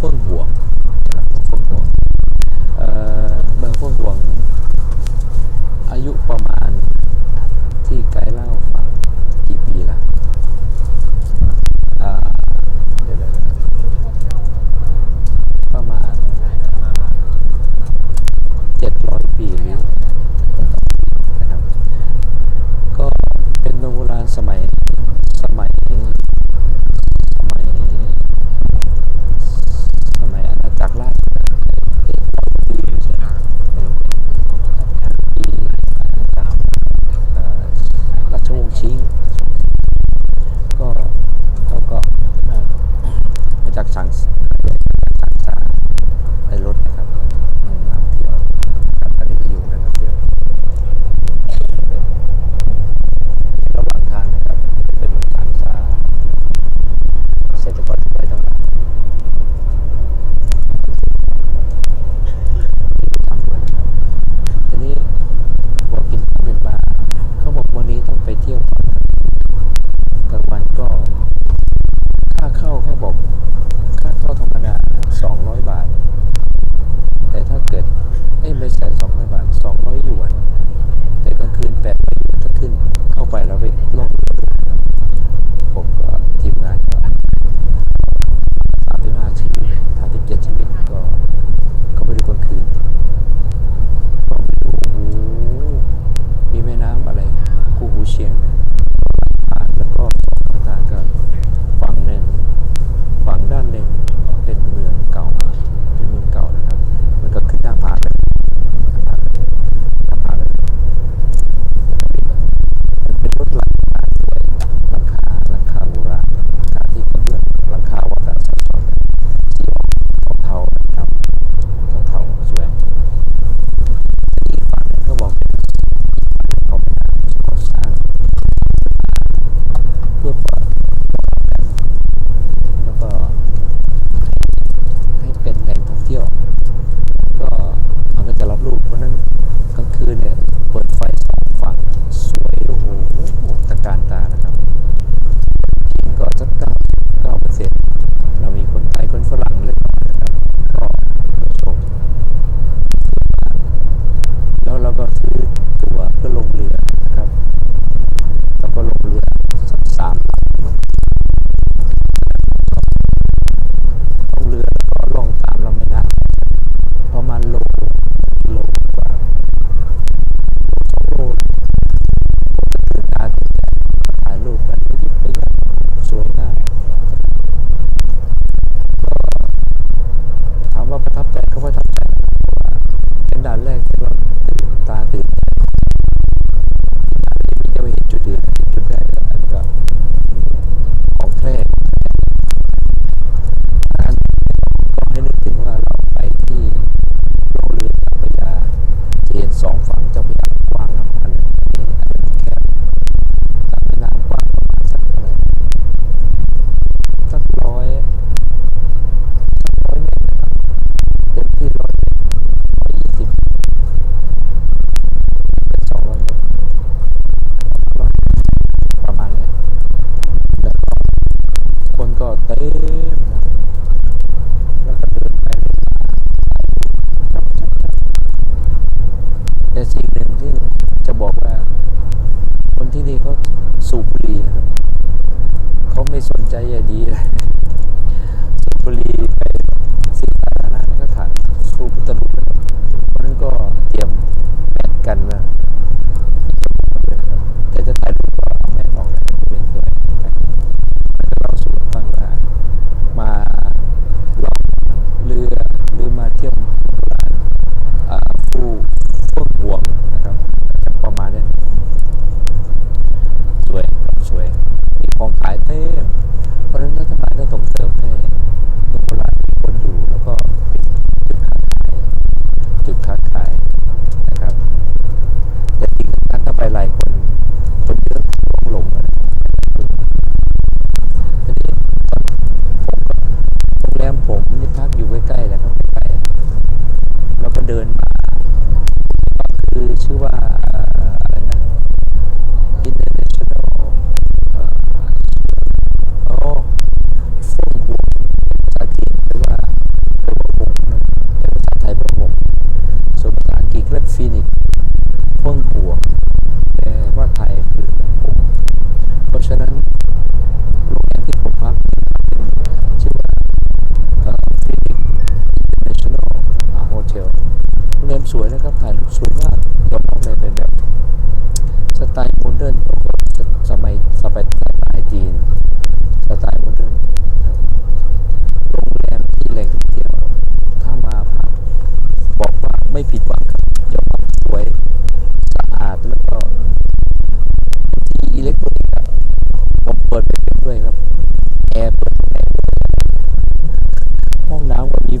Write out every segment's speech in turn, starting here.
凤舞 chắc chắn แต่เขาก็ทำเป็นด่านแรก เต็มแล้วก็เดินไปแต่สิ่งหนึ่งที่จะบอกว่า คนที่นี่เขาสูบบุหรี่นะครับ เขาไม่สนใจใยดี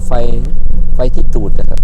ไฟไฟที่ตูดนะครับ